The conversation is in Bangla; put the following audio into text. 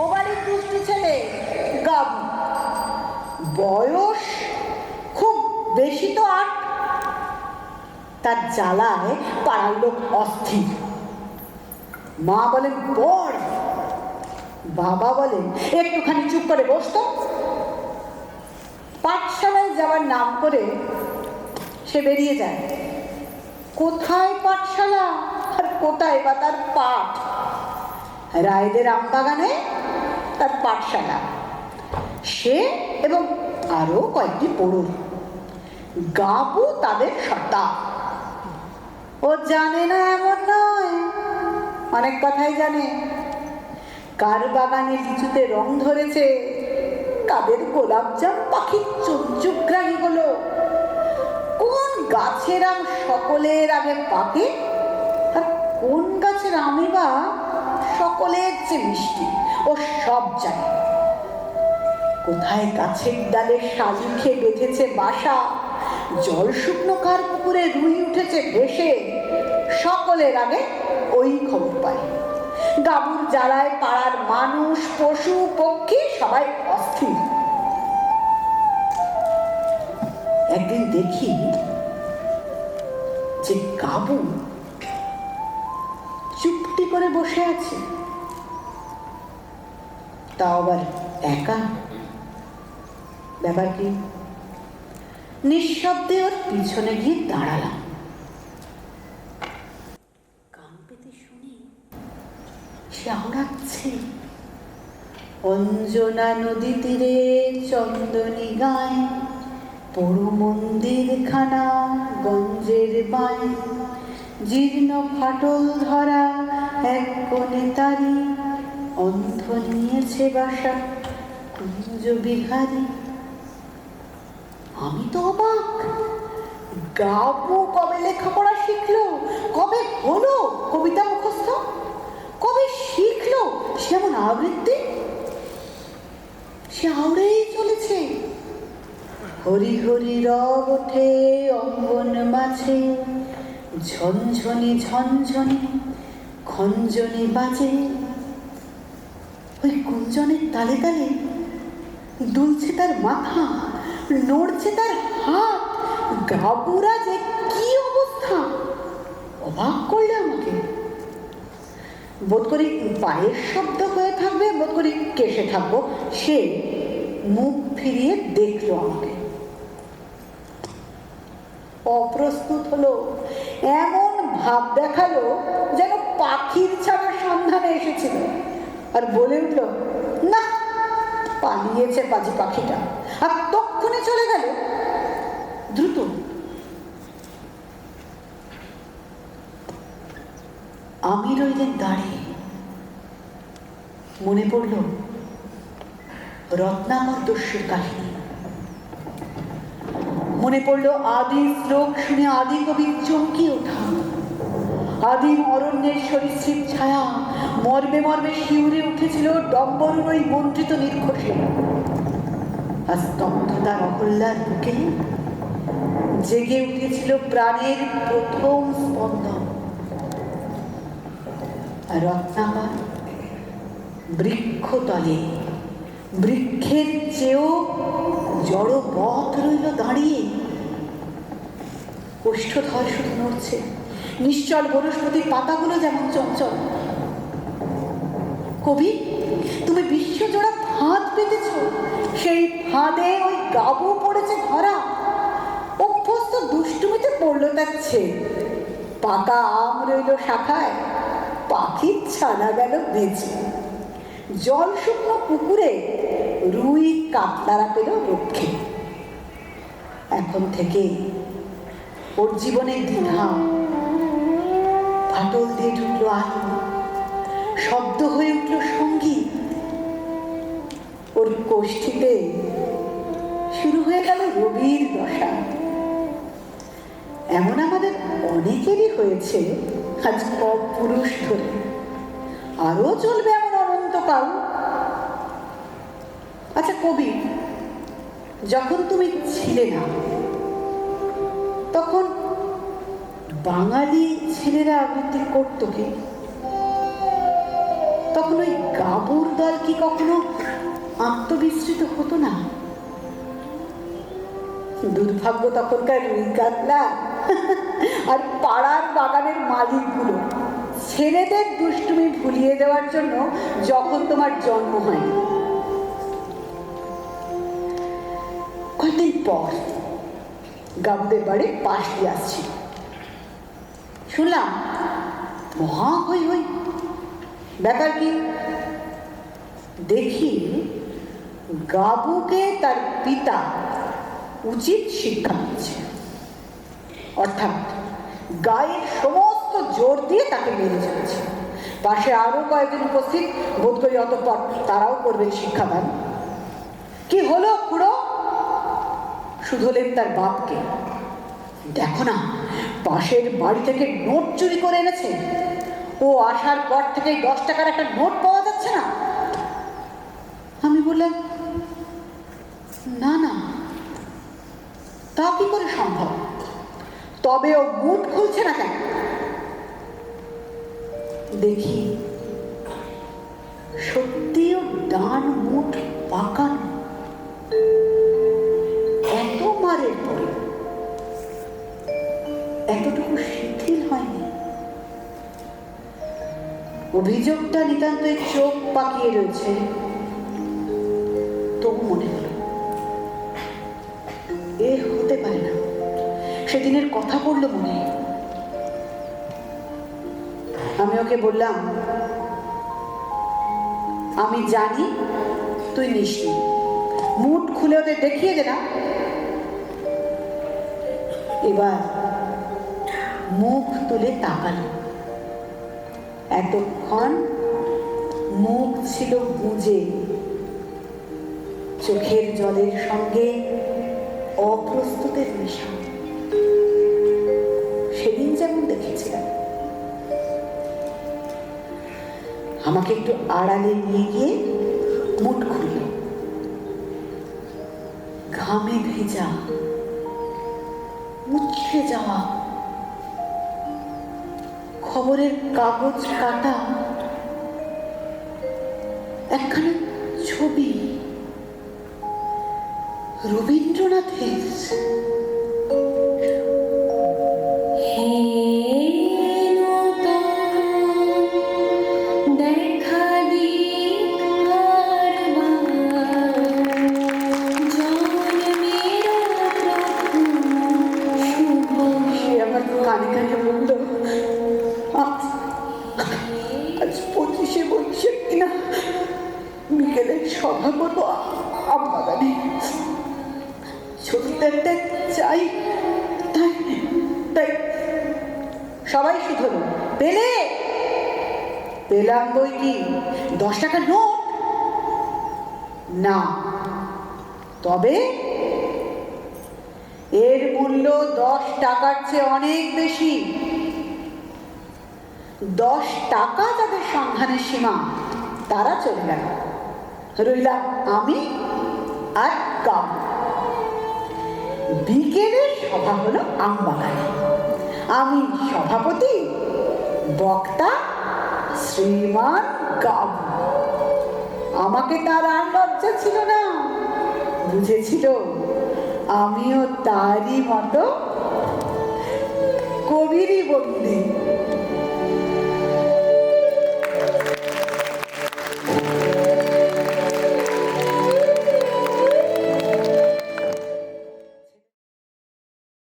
ও বাড়ির ছেলে গাবু। বয়স খুব বেশি তো আট তার জ্বালায় পাড়ার লোক অস্থির। মা বলেন বড় বাবা বলেন, একটুখানি চুপ করে বসতো পাঠশালায় যাওয়ার নাম করে সে বেরিয়ে যায়। কোথায় পাঠশালা আর কোথায় বা তার পাঠ? রায়দের আমবাগানে তার পাঠশালা। সে এবং আরও কয়েকটি পড়ুন। গাবু তাদের সত্তা ও জানে না এমন নয়। অনেক কথাই জানে। কার বাগানে লিচুতে রং ধরেছে কাদের গোলাপজাম পাখির চঞ্চুগ্রাহী হলো। কোন গাছের আম সকলের আগে পাকে, আর কোন গাছের আমি বা সকলের চেয়ে মিষ্টি? ও সব জানে। কোথায় গাছের ডালে শালিখে বেঁধেছে বাসা? জল শুকনো কার পুকুরে রুই উঠেছে ভেসে সকলের আগে ওই খবর পায় গাবুর জ্বালায় পাড়ার মানুষ, পশু, পক্ষী সবাই অস্থির। একদিন দেখি যে গাবু চুপটি করে বসে আছে। তাও আবার একা? ব্যাপার কি? নিঃশব্দে ওর পিছনে গিয়ে দাঁড়ালাম। সে আওড়াচ্ছে। অঞ্জনা নদী তীরে চন্দনী গায় পড়ু মন্দির খানা গঞ্জের বায়। জীর্ণ ফাটল ধরা এক কোণে তারি অন্ধ নিয়েছে বাসা, কুঞ্জ বিহারী। আমি তো অবাক। গাবু কবে লেখাপড়া শিখলো? কবে হলো কবিতা মুখস্থ? কবে শিখলো সেমন আবৃত্তি? সে আউড়েই চলেছে। হরি হরি রব ওঠে অঙ্গন মাঝে, ঝনঝনি ঝনঝনি, খঞ্জনি বাজে। ওই কুঞ্জনের তালে তালে দুলছে তার মাথা, নড়ছে তার হাত গাবুরা যে কি অবস্থা? অবাক করলে আমাকে। বোধ করি পায়ের শব্দ হয়ে থাকবে, বোধ করি কেসে থাকব। সে মুখ ফিরিয়ে দেখল আমাকে। অপ্রস্তুত হলো, এমন ভাব দেখাল যেন পাখির ছাড়ার সন্ধানে এসেছিল। আর বলে উঠল, না, পালিয়েছে পাজি পাখিটা। আর তক্ষণে চলে গেল দ্রুত। আমি রইলেন দাঁড়িয়ে মনে পড়ল রত্নাকর দস্যুর কাহিনী। মনে পড়ল আদি শ্লোক শুনে আদি কবি চমকে ওঠা আদিম অরণ্যের সরীসৃপ ছায়া মর্মে মর্মে শিউরে উঠেছিল ডম্বরুর ওই মন্ত্রিত নির্ঘোষে। আর স্তব্ধতার অহল্যার বুকে জেগে উঠেছিল প্রাণের প্রথম স্পন্দন। রত্নাকর বৃক্ষতলে, বৃক্ষের চেয়েও জড় পথ রইল দাঁড়িয়ে। কোষ্ঠধর শুধু নড়ছে নিশ্চল বনস্পতির পাতাগুলো যেমন চঞ্চল কবি, তুমি বিশ্বজোড়া ফাঁদ পেতেছ। সেই ফাঁদে ওই গাবু পড়েছে ধরা। অভ্যস্ত দুষ্টুমিতে পড়ল তার ছেলে পাকা আম রইল শাখায়, পাখির ছানা গেল বেঁচে। জল শুকনো পুকুরে রুই কাতলারা পেল রক্ষে। এখন থেকে ওর জীবনের দ্বিধা। ফাটল দিয়ে ঢুকলো আলো। শব্দ হয়ে উঠল সংগীত ওর কোষ্ঠীতে শুরু হয়ে গেল রবির দশা। এমন আমাদের অনেকেরই হয়েছে আজ পুরুষ ধরে। আরও চলবে এমন অনন্তকাল। আচ্ছা কবি, যখন তুমি ছিলে না, তখন বাঙালি ছেলেরা আবৃত্তি করতো কি? তখন ওই গাবুর দল কি কখনো আত্মবিস্মৃত হতো না? দুর্ভাগ্য তখনকার রুই কাতলা আর পাড়ার বাগানের মালিকগুলো। ছেলেদের দুষ্টুমি ভুলিয়ে দেওয়ার জন্য যখন তোমার জন্ম হয়। কয়েকদিন পর গাবুদের বাড়ির পাশ দিয়ে আসছি শুনলাম। মহা হই হই। ব্যাপার কি? দেখি, গাবুকে তার পিতা উচিত শিক্ষা দিচ্ছে। অর্থাৎ গায়ের সমস্ত জোর দিয়ে তাকে মেরে চলেছে। পাশে আরও কয়েকজন উপস্থিত বোধ করি অতঃপর তারাও করবেন শিক্ষাদান। কি হলো খুড়ো শুধলেন তার বাপকে। দেখো না পাশের বাড়ি থেকে নোট চুরি করে এনেছে। ও আসার পর থেকে দশ টাকার একটা নোট পাওয়া যাচ্ছে না। আমি বললাম, না না, তা কি করে সম্ভব? তবে ও মুঠ খুলছে না কেন? দেখি সত্যিও ডান মুঠ পাকানো অভিযোগটা নিতান্তই চোখ পাকিয়ে রয়েছে। তবু মনে হলো, এ হতে পারে না। সেদিনের কথা পড়ল মনে। আমি ওকে বললাম, আমি জানি তুই নিসনি মুঠ খুলে ওদের দেখিয়ে দে না। এবার মুখ তুলে তাকালো। এতক্ষণ মুখ ছিল বুঝে চোখের জলের সঙ্গে অপ্রস্তুতের মিশা সেদিন যেমন দেখেছিলাম। আমাকে একটু আড়ালে নিয়ে গিয়ে মুট খুলল। ঘামে ভেজা মুচড়ে যাওয়া খবরের কাগজ কাটা। একখানা ছবি। রবীন্দ্রনাথের। সভা করব। আমবাগানে ছোট্ট একটা চাই। তাই তাই সবাই শুধু পেলে? পেলাম বই কি? দশ টাকা নোট? না। তবে এর মূল্য দশ টাকার চেয়ে অনেক বেশি। দশ টাকা তাদের সন্ধানের সীমা, তারা চলে গেল। রইলাম আমি আর কাম। বিকেলের সভা হলো আমবাগানে। আমি সভাপতি, বক্তা শ্রীমান গাব আমাকে তার আর লজ্জা ছিল না। বুঝেছিল আমিও তারই মতো কবিরই বন্দি।